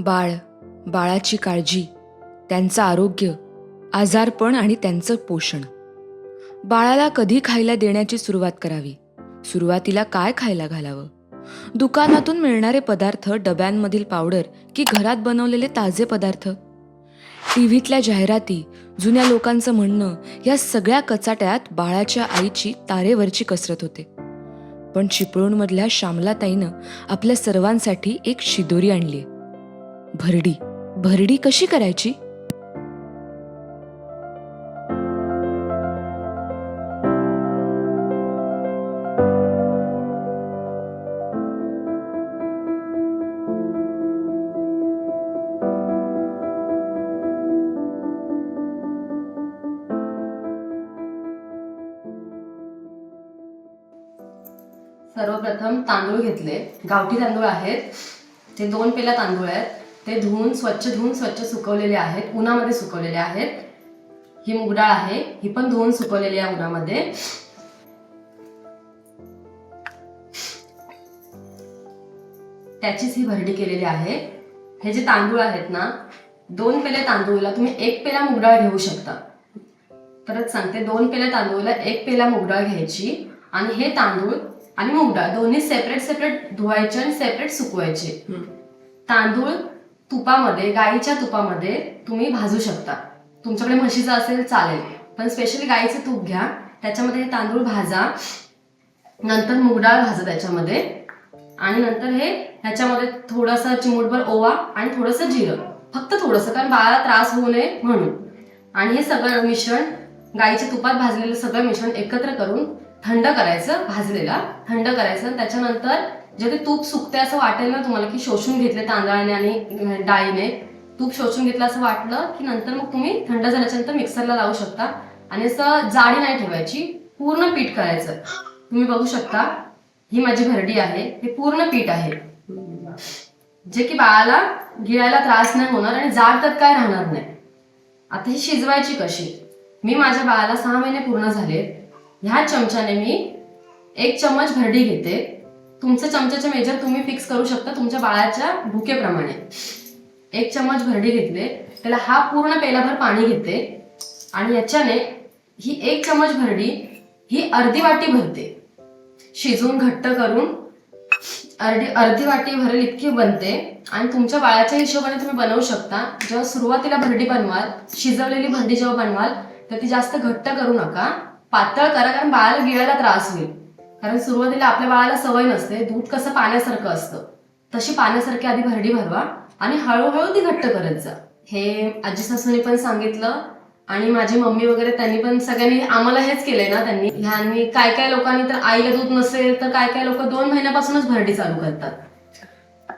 बाळ बाळाची काळजी त्यांचं आरोग्य आजारपण आणि त्यांचं पोषण. बाळाला कधी खायला देण्याची सुरुवात करावी? सुरुवातीला काय खायला घालावं? दुकानातून मिळणारे पदार्थ डब्यांमधील पावडर की घरात बनवलेले ताजे पदार्थ? टीव्हीतल्या जाहिराती जुन्या लोकांचं म्हणणं या सगळ्या कचाट्यात बाळाच्या आईची तारेवरची कसरत होते. पण चिपळूणमधल्या श्यामलाताईनं आपल्या सर्वांसाठी एक शिदोरी आणली भरडी. भरडी कशी करायची? सर्वप्रथम तांदूळ घेतले. गावठी तांदूळ आहेत. ते दोन पेला तांदूळ आहेत. ते धुवून स्वच्छ धुवून स्वच्छ सुकवलेले आहेत. उन्हामध्ये सुकवलेले आहेत. ही मूग डाळ आहे. ही पण धुवून सुकवलेली आहे उन्हामध्ये. त्याचीच ही भरडी केलेली आहे. हे जे तांदूळ आहेत ना दोन पेले तांदूळला तुम्ही एक पेला मूग डाळ घेऊ शकता. परत सांगते दोन पेल्या तांदूळला एक पेला मूग डाळ घ्यायची आणि हे तांदूळ आणि मूग डाळ दोन्ही सेपरेट सेपरेट धुवायचे आणि सेपरेट सुकवायचे. तांदूळ तुपामध्ये गाईच्या तुपामध्ये तुम्ही भाजू शकता. तुमच्याकडे म्हशीचं असेल चालेल. पण स्पेशली गाईचं तूप घ्या. त्याच्यामध्ये हे तांदूळ भाजा नंतर मूग डाळ भाजा त्याच्यामध्ये आणि नंतर हे ह्याच्यामध्ये थोडंसं चिमूटभर ओवा आणि थोडंसं जिरं. फक्त थोडंसं कारण बाळाला त्रास होऊ नये म्हणून. आणि हे सगळं मिश्रण गाईच्या तुपात भाजलेलं सगळं मिश्रण एकत्र करून थंड करायचं भाजलेला थंड करायचं. त्याच्यानंतर जे ते तूप सुकते असं वाटेल ना तुम्हाला की शोषून घेतले तांदळाने आणि डाळीने. तूप शोषून घेतलं असं वाटलं की नंतर मग तुम्ही थंड झाल्याच्यानंतर मिक्सरला लावू शकता. आणि असं जाडी नाही ठेवायची पूर्ण पीठ करायचं. तुम्ही बघू शकता ही माझी भरडी आहे हे पूर्ण पीठ आहे. जे की बाळाला गिळायला त्रास नाही होणार आणि जाड तर काय राहणार नाही. आता ही शिजवायची कशी? मी माझ्या बाळाला सहा महिने पूर्ण झाले ह्या चमच्याने मी एक चम्मच भरडी घेते. तुमचं चमच्याचे मेजर तुम्ही फिक्स करू शकता तुमच्या बाळाच्या भुकेप्रमाणे एक चम्मच भरडी घेतले त्याला हा पूर्ण पेलाभर पाणी घेते आणि याच्याने ही एक चम्मच भरडी ही अर्धी वाटी भरते. शिजवून घट्ट करून अर्धी अर्धी वाटी भरेल इतकी बनते आणि तुमच्या बाळाच्या हिशोबाने तुम्ही बनवू शकता. जेव्हा सुरुवातीला भरडी बनवाल शिजवलेली भरडी जेव्हा बनवाल तर ती जास्त घट्ट करू नका. पातळ करा कारण बाळाला गिळायला त्रास होईल. कारण सुरुवातीला आपल्या बाळाला सवय नसते दूध कसं पाण्यासारखं असतं. तशी पाण्यासारखी आधी भरडी भरवा आणि हळूहळू ती घट्ट करत जा. हे आजी सासूने पण सांगितलं आणि माझी मम्मी वगैरे त्यांनी पण सगळ्यांनी आम्हाला हेच केलंय ना त्यांनी. ह्यांनी काय काय लोकांनी तर आईला दूध नसेल तर काय काय लोक दोन महिन्यापासूनच भरडी चालू करतात.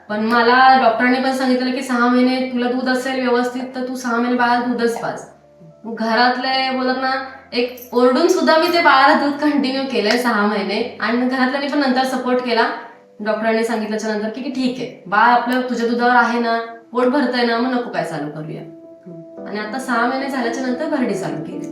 पण मला डॉक्टरांनी पण सांगितलं की सहा महिने तुला दूध असेल व्यवस्थित तर तू सहा महिने बाळाला दूधच पाच मग घरातले बोलत ना एक ओरडून सुद्धा मी ते बाळाला दूध कंटिन्यू केलंय सहा महिने. आणि घरातल्यांनी पण नंतर सपोर्ट केला. डॉक्टरांनी सांगितल्याच्या नंतर की ठीक आहे. बाळ आपलं तुझ्या दुधावर आहे ना पोट भरतंय ना मग नको काय चालू करूया. आणि आता सहा महिने झाल्याच्यानंतर भरडी चालू केली.